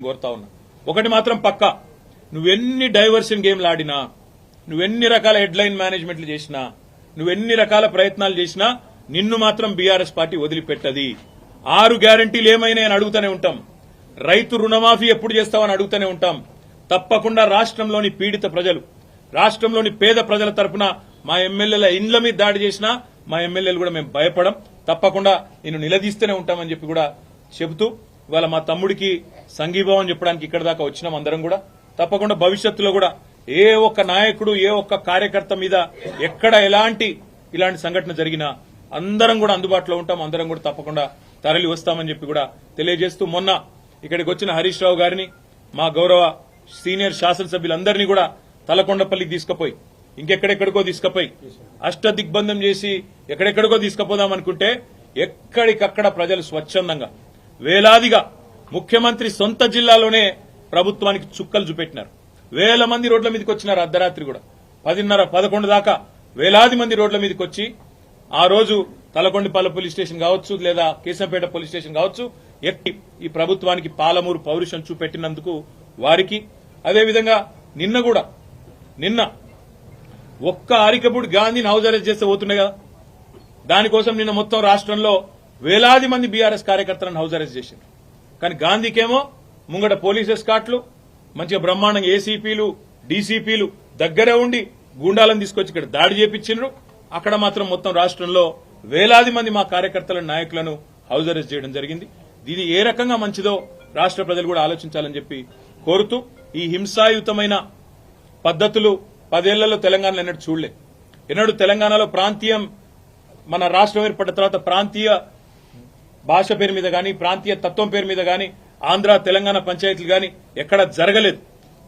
కోరుతా ఉన్నా. ఒకటి మాత్రం పక్క. నువ్వెన్ని డైవర్షన్ గేమ్లు ఆడినా నువ్వెన్ని రకాల హెడ్లైన్ మేనేజ్మెంట్లు చేసినా నువ్వెన్ని రకాల ప్రయత్నాలు చేసినా నిన్ను మాత్రం బీఆర్ఎస్ పార్టీ వదిలిపెట్టది. ఆరు గ్యారంటీలు ఏమైనా అని అడుగుతూనే ఉంటాం. రైతు రుణమాఫీ ఎప్పుడు చేస్తామని అడుగుతూనే ఉంటాం. తప్పకుండా రాష్ట్రంలోని పీడిత ప్రజలు రాష్ట్రంలోని పేద ప్రజల తరపున మా ఎమ్మెల్యేల ఇండ్ల మీద దాడి చేసినా మా ఎమ్మెల్యేలు కూడా మేము భయపడం తప్పకుండా నేను నిలదీస్తూనే ఉంటామని చెప్పి కూడా చెబుతూ ఇవాళ మా తమ్ముడికి సంఘీభావం చెప్పడానికి ఇక్కడ దాకా వచ్చినాం అందరం కూడా. తప్పకుండా భవిష్యత్తులో కూడా ఏ ఒక్క నాయకుడు ఏ ఒక్క కార్యకర్త మీద ఎక్కడ ఎలాంటి ఇలాంటి సంఘటన జరిగినా అందరం కూడా అందుబాటులో ఉంటాం. అందరం కూడా తప్పకుండా తరలి వస్తామని చెప్పి కూడా తెలియజేస్తూ మొన్న ఇక్కడికి వచ్చిన హరీష్ రావు గారిని మా గౌరవ సీనియర్ శాసనసభ్యులందరినీ కూడా తలకొండపల్లికి తీసుకుపోయి ఇంకెక్కడెక్కడికో తీసుకుపోయి అష్ట దిగ్బంధం చేసి ఎక్కడెక్కడికో తీసుకుపోదాం అనుకుంటే ఎక్కడికక్కడ ప్రజలు స్వచ్ఛందంగా వేలాదిగా ముఖ్యమంత్రి సొంత జిల్లాలోనే ప్రభుత్వానికి చుక్కలు చూపెట్టినారు. వేల మంది రోడ్ల మీదకి వచ్చినారు అర్ధరాత్రి కూడా. పదిన్నర పదకొండు దాకా వేలాది మంది రోడ్ల మీదకి వచ్చి ఆ రోజు తలకొండిపల్లి పోలీస్ స్టేషన్ కావచ్చు లేదా కేశంపేట పోలీస్ స్టేషన్ కావచ్చు ఎక్కి ఈ ప్రభుత్వానికి పాలమూరు పౌరుషం చూపెట్టినందుకు వారికి అదేవిధంగా నిన్న కూడా నిన్న ఒక్క అరికపుడు గాంధీని హౌజ్ అరెస్ట్ చేస్తే పోతుండే కదా. దానికోసం నిన్న మొత్తం రాష్ట్రంలో వేలాది మంది బీఆర్ఎస్ కార్యకర్తలను హౌస్ అరెస్ట్ చేశారు కానీ గాంధీకేమో ముంగట పోలీస్ ఎస్కాట్లు మంచిగా బ్రహ్మాండంగా ఏసీపీలు డీసీపీలు దగ్గరే ఉండి గూండాలను తీసుకొచ్చి ఇక్కడ దాడి చేపించిండ్రు. అక్కడ మాత్రం మొత్తం రాష్ట్రంలో వేలాది మంది మా కార్యకర్తల నాయకులను హౌస్ అరెస్ట్ చేయడం జరిగింది. ఇది ఏ రకంగా మంచిదో రాష్ట్ర ప్రజలు కూడా ఆలోచించాలని చెప్పి కోరుతూ ఈ హింసాయుతమైన పద్ధతులు పదేళ్ళలో తెలంగాణలో ఎన్నడూ చూడలే ఎన్నడూ తెలంగాణలో ప్రాంతీయం మన రాష్ట్రం ఏర్పడిన తర్వాత ప్రాంతీయ భాష పేరు మీద కానీ ప్రాంతీయ తత్వం పేరు మీద కానీ ఆంధ్ర తెలంగాణ పంచాయతీలు కానీ ఎక్కడ జరగలేదు.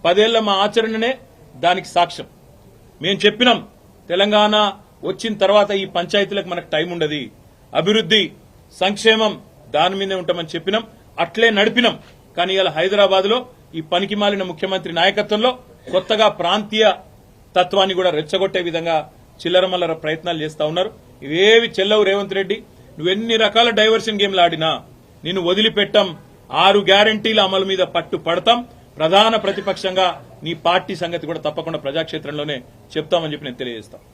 పదేళ్ళ మా ఆచరణనే దానికి సాక్ష్యం. మేము చెప్పినాం తెలంగాణ వచ్చిన తర్వాత ఈ పంచాయతీలకు మనకు టైం ఉండదు. అభివృద్ధి సంక్షేమం దాని మీదే ఉంటామని చెప్పినాం అట్లే నడిపినాం. కానీ ఇలా హైదరాబాద్లో ఈ పనికి మాలిన ముఖ్యమంత్రి నాయకత్వంలో కొత్తగా ప్రాంతీయ తత్వాన్ని కూడా రెచ్చగొట్టే విధంగా చిల్లరమల్లర ప్రయత్నాలు చేస్తా ఉన్నారు. ఇవేవి చెల్లవు రేవంత్ రెడ్డి నువ్వెన్ని రకాల డైవర్షన్ గేమ్లు ఆడినా నిన్ను వదిలిపెట్టాం. ఆరు గ్యారంటీల అమలు మీద పట్టు పడతాం. ప్రధాన ప్రతిపక్షంగా నీ పార్టీ సంగతి కూడా తప్పకుండా ప్రజాక్షేత్రంలోనే చెప్తామని చెప్పి నేను తెలియజేస్తాను